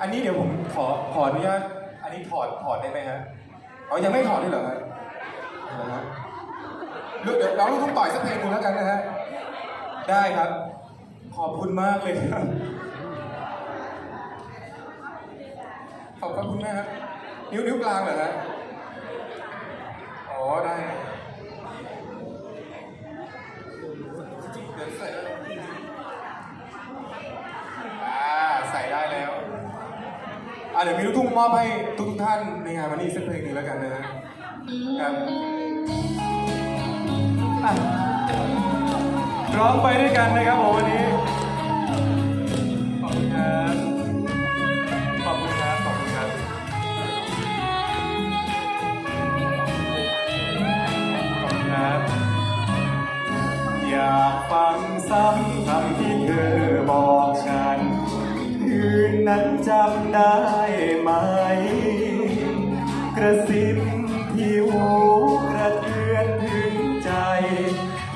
อันนี้เดี๋ยวผมขอขออนุญาตอันนี้ถอดถอดได้ไหมฮะอ๋อยังไม่ถอดด้เหรอฮะเหรอฮะเดี๋ยวเราลูกทุ่งต่อยสักเพลงหนึงแล้วกันนะฮะได้ครับ ขอบคุณมากเลยครับขอบพระคุณมากครับนิ้วนิ้วกลางเหรอฮะอ๋อได้เดี๋ยวใส่ได้อ่าใส่ได้แล้ว อะ เดี๋ยวมีลูกทุ่งมอบให้ทุกๆท่านในงานวันนี้สักเพลงหนึ่งแล้วกันนะฮะครับร้องไปด้วยกันนะครับผมวันนี้ ขอบคุณครับ ขอบคุณครับ ขอบคุณครับ ขอบคุณครับ อยากฟังซ้ำคำที่เธอบอก นั้นจำได้ไหม กระซิบที่หูกระเทือนถึงใจ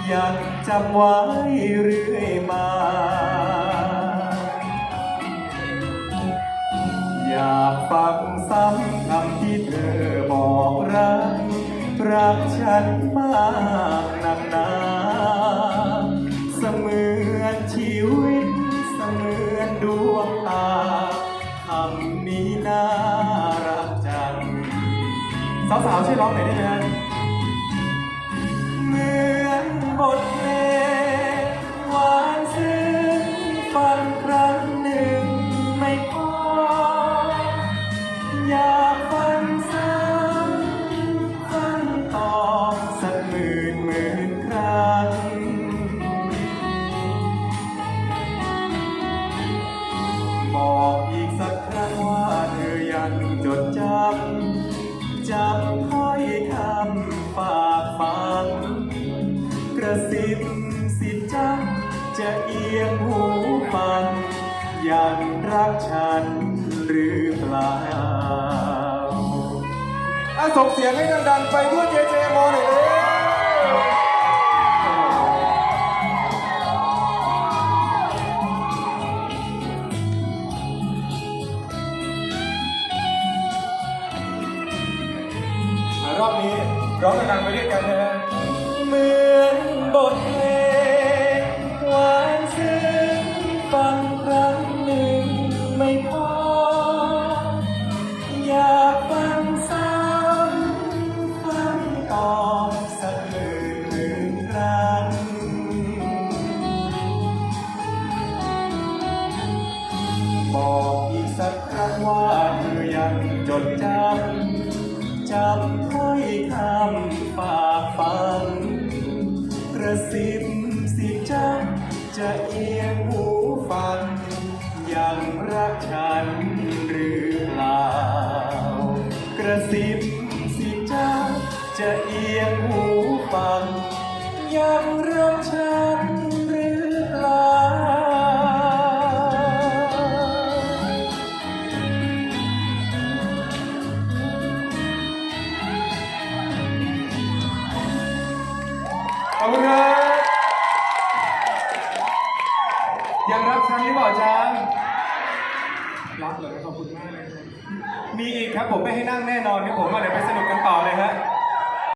อยังจำไว้เรื่อยมา อยากฟังซ้ำคำที่เธอบอกรัก รักฉันมากหนักหนาเสมือนชีวิต เสมือนดวงตา สาวๆช่วยร้องหน่อยได้ไหมฮะเหมือนบทเพลง จะเอียงหูฟังยังรักฉันหรือเปล่าอะส่งเสียงให้ดังๆไปทั่วเจเจมอหน่อยเลยรอบนี้ร้องดังๆไปด้วยกันนะฮะเหมือนบทเพลง ยังจดจำจำถ้อยคำฝากฝังกระซิบสิจักจะเอียงหูฟัง ยังรักฉันหรือเปล่า กระซิบสิจักจะเอียงหูฟัง ยัง อบคุณครับยังรับฉันหรือเปล่าจ๊ะรับเลยขอบคุณมากเลยครับมีอีกครับผมไม่ให้นั่งแน่นอนครับผมอะเดี๋ยวไปสนุกกันต่อเลยฮะ